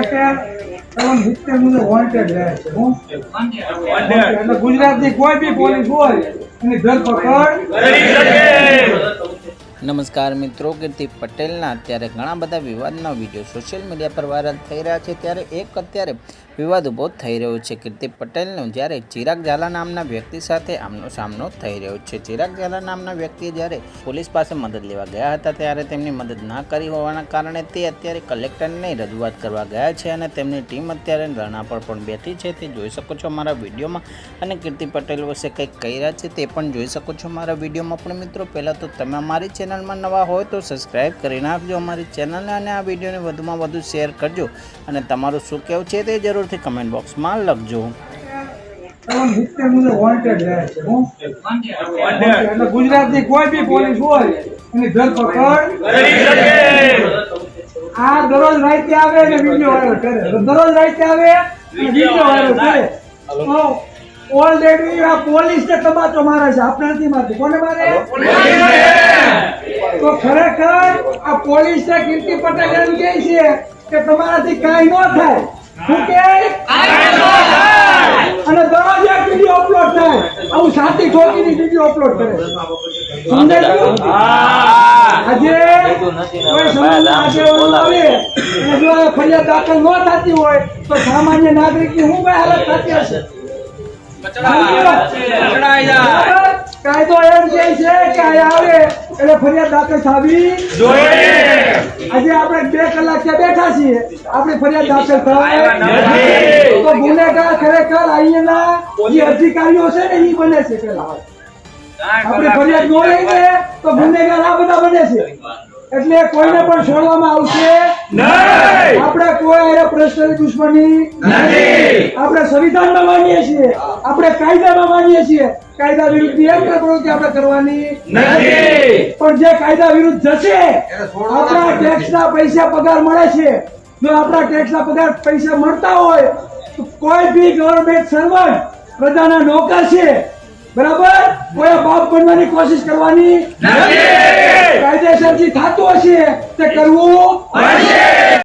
પટેલ ત્રણ સિત્તેર મુજબ વોન્ટેડ રહે છે હું. એટલે ગુજરાતની કોઈ બી પોલીસ હોય એની ધરપકડ નમસ્કાર મિત્રો, કીર્તિ પટેલના અત્યારે ઘણા બધા વિવાદના વીડિયો સોશિયલ મીડિયા પર વાયરલ થઈ રહ્યા છે. ત્યારે એક અત્યારે વિવાદ ઊભો થઈ રહ્યો છે. કીર્તિ પટેલનો જ્યારે ચિરાગ ઝાલા નામના વ્યક્તિ સાથે આમનો સામનો થઈ રહ્યો છે. ચિરાગ ઝાલા નામના વ્યક્તિએ જ્યારે પોલીસ પાસે મદદ લેવા ગયા હતા, ત્યારે તેમની મદદ ના કરી હોવાના કારણે તે અત્યારે કલેક્ટરને રજૂઆત કરવા ગયા છે અને તેમની ટીમ અત્યારે રણા પર પણ બેઠી છે. તે જોઈ શકો છો મારા વિડીયોમાં અને કીર્તિ પટેલ વિશે કંઈક કહી રહ્યા છે તે પણ જોઈ શકો છો મારા વિડીયોમાં. પણ મિત્રો, પહેલાં તો તમે અમારી ચેનલમાં નવા હોય તો સબસ્ક્રાઈબ કરી નાખજો અમારી ચેનલને અને આ વિડીયોને વધુમાં વધુ શેર કરજો. અને તમારું શું કહેવું છે તે જરૂરથી કમેન્ટ બોક્સમાં લખજો. ગુજરાતની કોઈ બી આવે ઓલરેડી આ પોલીસ ને તબાચો મારે છે. આપણે નથી મારતી. કોને મારે? તો ખરેખર આ પોલીસ ને કીર્તિ પટેલ એમ કે છે કે તમારાથી કાંઈ ન થાય. શું કે? અને દરરોજ એક વીડિયો અપલોડ થાય. આવું સાથી ઠોકીની વીડિયો અપલોડ કરે સમજાય આજે જો ફરિયાદ દાખલ ન થતી હોય તો સામાન્ય નાગરિકની શું કઈ હાલત થતી હશે? કાયદો એમ કહે છે કે આવે એટલે ફરિયાદ દાખલ થવી આજે આપણે બે કલાક ત્યાં બેઠા છીએ આપણે ફરિયાદ દાખલ થાય તો ગુનેગાર ખરેખર અહીંયાના જે અધિકારીઓ છે ને એ બને છે પેલા આપણે ફરિયાદ ન લઈને તો ગુનેગાર આ બધા બને છે એટલે કોઈને પણ છોડવામાં આવશે આપણે કોઈ અરે પ્રશ્ન દુશ્મની આપણે સંવિધાનમાં માનીએ છીએ. આપણે કાયદામાં માનીએ છીએ. કાયદા વિરુદ્ધ એક પ્રવૃત્તિ આપણે કરવાની પણ જે કાયદા વિરુદ્ધ જશે આપણા ટેક્સના પૈસા પગાર મળે છે. જો આપણા ટેક્સના પગાર પૈસા મળતા હોય તો કોઈ બી ગવર્નમેન્ટ સર્વન્ટ પ્રજાના નોકર છે. બરાબર? કોઈ બાપ બનવાની કોશિશ કરવાની કાયદેસર જે થતું હશે તે કરવું